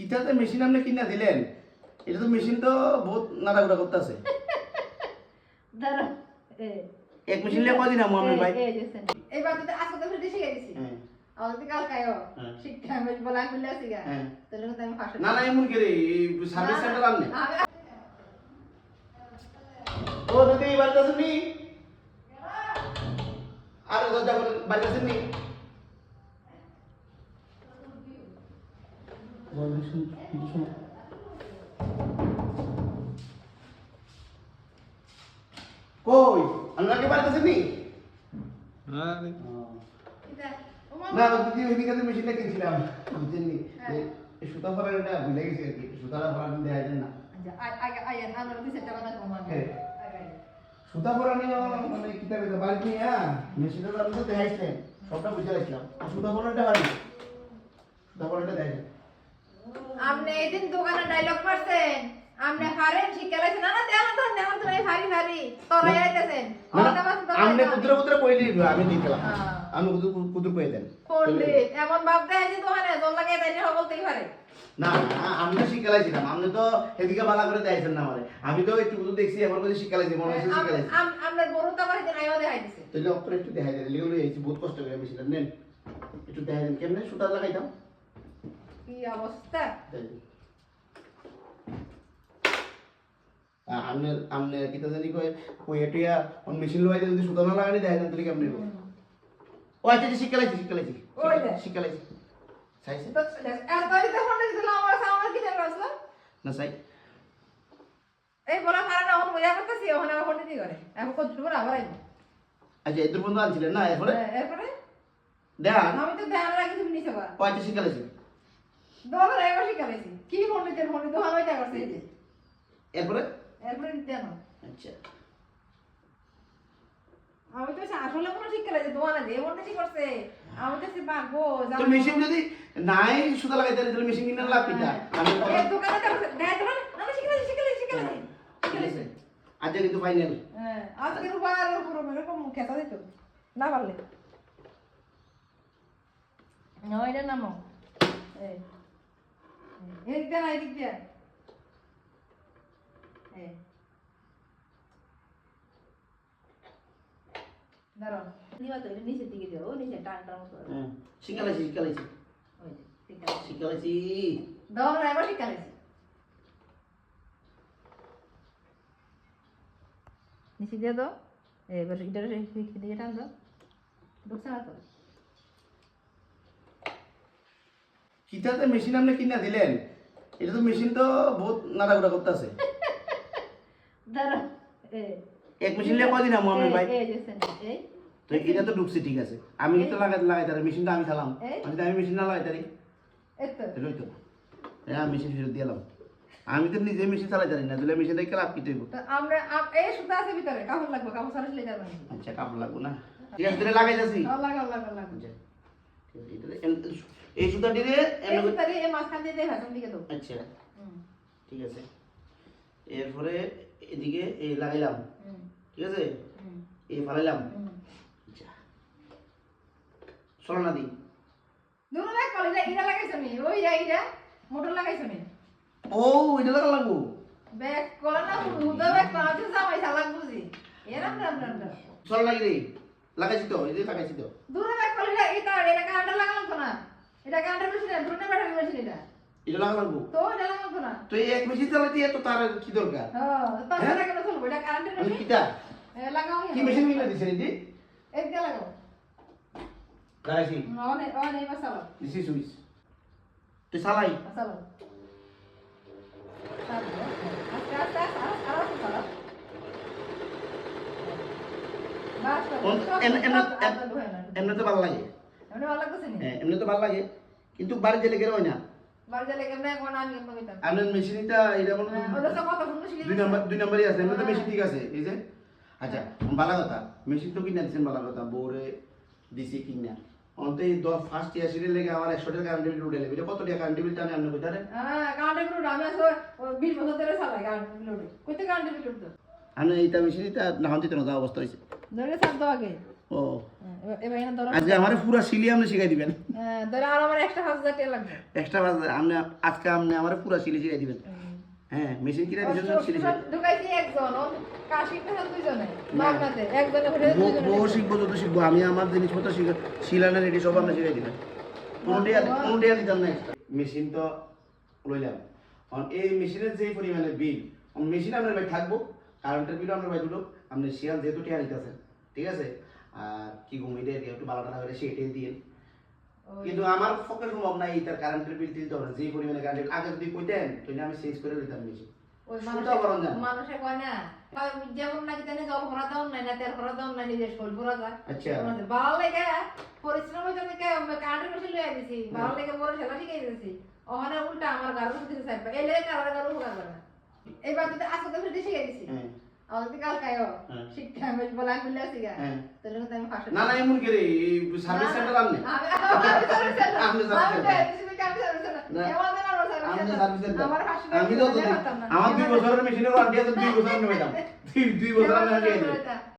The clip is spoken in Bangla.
কিতাতে মেশিন আপনি কিনা দিলেন এটা তো মেশিন তো বহুত নাড়াগুড়া করতেছে। এক মেশিন লিয়ে কদিন আমু আমি ভাই? এই দেখছেন তো আজকে তো শিখে গেছি। হ্যাঁ। আমাদের তো কালকায়ও। শিক্ষা আমি বলা আমি বলে আসি গা। তাহলে আমি ফাঁসে না না এমন করে সার্ভিস সেন্টার আনলে ও দিদি বাড়িতে আছেন নি? আর দরজা বাড়িতে আছেন নি কই আপনারা কি নি না দিদি ওইদিকে তো মেশিনটা কিনছিলাম। বুঝছেন নি হ্যাঁ। সুতা ভুলে গেছি আর কি। সুতাটা দেওয়া যায় না। কম আগে হ্যাঁ। সুতা ফরানো মানে কিতাবে হ্যাঁ মেশিনটা তো দেখাইছিলেন সবটা বুঝে সুতা ফরানোটা বাড়ি সুতা ফরানোটা দেখাই আপনি এদিন দোকানে ডায়লগ মারছেন আপনি হারেন শিখাইছেন না না দেন তো দেন তো এই হারি তোরা আইতেছেন। আপনি কুদরে কুদরে কইলি আমি দিলাম হ্যাঁ। আমি কুদুর কুদুর কই দেন পণ্ডিত এমন ভাব দেয় যে দোকানে জল লাগাই দেয় না বলতেই পারে। না আমি শিখালাইছিলাম আপনি তো এদিকে বালা করে দেখাইছেন না আমারে। আমি তো একটু কুদুর দেখছি আমার কাছে শিখালাইছি মনে হচ্ছে শিখালাইছি গরু তো আমার দিন আইও দেখাই দিছে। একটু দেখাই দেন। লিগুলো বহুত কষ্ট করে মেশিনটা নেন। একটু দেখাই দেন। কেমনে সুতা লাগাইতাম? কি অবস্থা? আমনে আমনে কিতা জানি কয় কই এটিয়া অন মেশিন লগাইতে যদি সুতা না লাগানি দেখাই দেন তাহলে কেমনে হবে? ও আচ্ছা আচ্ছা, তো আমার সামনে কি না এই বলা পারে না ওখানে মজা করতেছি ওখানে আবার ফোন দিতে করে? এখন কত দূর আবার আইব? আচ্ছা এদের বন্ধু আনছিলেন না এরপরে? এরপরে? দেখান আমি তো ধ্যান রাখি তুমি নিছে ও আচ্ছা এবার কি পণ্ডিতের ফোন তো আমি করছে এই যে। এরপরে? এরপরে দিতে না আচ্ছা। আমি তো আসলে কোনো শিক্ষা লাগে দোকানে যে পণ্ডিত করছে। আমি তো তো মেশিন যদি নাই সুতা লাগাইতে তাহলে মেশিন কিনে লাভ কিটা আমি এই দোকানে তো দেখ তো আমি ঠিক আজকে কিন্তু ফাইনাল হ্যাঁ। আজকে রূপার পুরো এরকম খেতা দিত। না পারলে। না এটা নামো। এই। এই দিক দিয়ে না এই দিক দিয়ে এই দাঁড়াও দিবা তো এটা নিচের দিকে দিও নিচে টান টান মতো শিখালাইছি শিখালাইছি শিখালাইছি দাও না এবার শিখালেছি নিচে দিয়ে দাও এবার এটা টান দাও ঢুকছে না তো কিতাতে মেশিন আপনি কিনা দিলেন? এটা তো মেশিন তো বহুত নাড়াগুড়া করতেছে। এক মেশিন লিয়ে কদিন আমু আমি ভাই? তো এটা তো ঢুকছে ঠিক আছে। আমি কিন্তু লাগাই লাগাই তারি মেশিনটা আমি খেলাম। আমি আমি মেশিন না লাগাই তারি। এই তো। এটাই তো হ্যাঁ মেশিন ফেরত দিলাম আমি তো নিজে মেশিন চালাই জানি না দিলে মেশিন দেখে লাভ কি তো আমরা এই সুতা আছে ভিতরে কাপড় লাগবে কাপড় সারা ছিলে যাবে আচ্ছা কাপড় লাগবো না। ঠিক আছে তাহলে লাগাই যাচ্ছি। লাগা লাগা লাগা এই সুতাটি দিয়ে এই সুতারে এই মাঝখান দিয়ে দেখ তুমি দিকে তো আচ্ছা। ঠিক আছে। এরপরে এদিকে এই লাগাইলাম। ঠিক আছে? এই ফালাইলাম। আচ্ছা। চলো না দিই দুটো লাগ কল এটা লাগাইছো নি? ওই যা এটা মোটর লাগাইছো নি? ও এটা লাগা লাগবো। ব্যাগ কল না মুদা ব্যাগ কল আছে জামাই সালাক বুঝি এরম রাম রাম রাম লাগি লাগাইছি তো এই যে লাগাইছি তো। কল এটা এটা এটা কাঁটা লাগালাম তো না এটা কাঁটা মেশিন না দূরে ব্যাটারি মেশিন এটা এটা লাগা লাগবো তো এটা লাগালাম তো না তো এই এক মেশিন চালাতে এত তার কি দরকার হ্যাঁ তার হ্যাঁ? সাথে কেন চলবো এটা কারেন্টের আমি মেশিন কিটা এ, লাগাও কি মেশিন কিনে দিছেন এটি এদিকে লাগাও লাগাইছি অনেক অনেক এবার চালাও দিছি সুইচ তুই চালাই চালাও আস্তে আস্তে আস্তে আস্তে আস্তে চালাও বাস কোন- এমনি- এমনি- এমনি তো ভালো লাগে এমনি ভালো লাগতেছে নি হ্যাঁ, এমনি তো ভালো লাগে। কিন্তু বাড়ি গেলে গেলে হয় না আপনার মেশিনটা এটা মনে হয় দুই নম্বর দুই নম্বরই আছে এমনি তো মেশিন ঠিক আছে এই যে। আচ্ছা ভালো কথা মেশিন তো কিনে দিচ্ছেন কথা বউরে দিছি কিনা। অন্ত এই দশ ফার্স্ট ইয়ার সিরিয়াল লেগে আমার একশো টাকা কারেন্ট বিল উঠে এটা কত টাকা কারেন্ট বিল টানে আপনি কোথায় হ্যাঁ বিল আমি আসলে বিশ বছর ধরে চালাই কাউন্টার বিল কইতে কাউন্টার বিল উঠতো। আমি এইটা মেশিন এটা না হন না অবস্থা হয়েছে ধরে ছাড় আগে। ও। হ্যাঁ, আজকে আমার পুরো সিলি আপনি শিখাই দিবেন। হ্যাঁ, আর আমার extra হাজার টাকা লাগবে। এক্সট্রা আপনি আজকে আপনি আমার পুরো সিলি শিখাই দিবেন। হ্যাঁ মেশিন কিনে দিয়েছেন সিলি ঢুকাইছি একজন, ও কাজ দুইজনে, বাগনাতে। একজনে হলে দুইজনে বউ শিখব যত শিখব আমি আমার জিনিসপত্র শিখে শিলানা রেডি সব আপনি শিখাই দিবেন। কোনটিয়া কোনটিয়া দিতাম না মেশিন তো লইলাম। এই মেশিনের যে পরিমাণে বিল মেশিন আপনার ভাই থাকব কারেন্টের বিল আপনার ভাই দুটো আপনি শেয়ার যেহেতু টিয়া নিতেছেন ঠিক আছে? কি ঘুমিয়ে দিয়ে একটু ভালো টাকা করে সেটাই দিয়ে কিন্তু আমার পক্ষে সম্ভব নাই তার কারেন্টের বিল দিতে হবে। যে পরিমাণে কারেন্ট আগে যদি কইতেন তাহলে আমি চেঞ্জ করে দিতাম মেশিন ওই মানুষে- বরং জানো। মানুষে কয় না, যেমন নাকি তেনে জল ভরা দেওয়ার নাই না, তেল ভরা দেওয়ার নাই, নিজের শরীর ভরা যায়। আচ্ছা। আছে। ভালো লাগে, পরিশ্রমের জন্য কে কারেন্টের মেশিন লইয়া দিছি, ভালো লাগে বড় সেলা শিখাই দিছি। ওখানে উল্টা আমার গারো দিতে চাইবে। এই কারোর গারো উপকার করে না। এইবার যদি আজকে তো শিখাই দিছি। শিক্ষা আমি বলে। তাহলে ফাঁসে না না এমন করে সার্ভিস সেন্টার। তো আমার। সার্ভিস সেন্টার আমি তো দুই বছরের মেশিনের ওয়ারেন্টি আছে দুই বছর নেবে দাম দুই বছর আমি।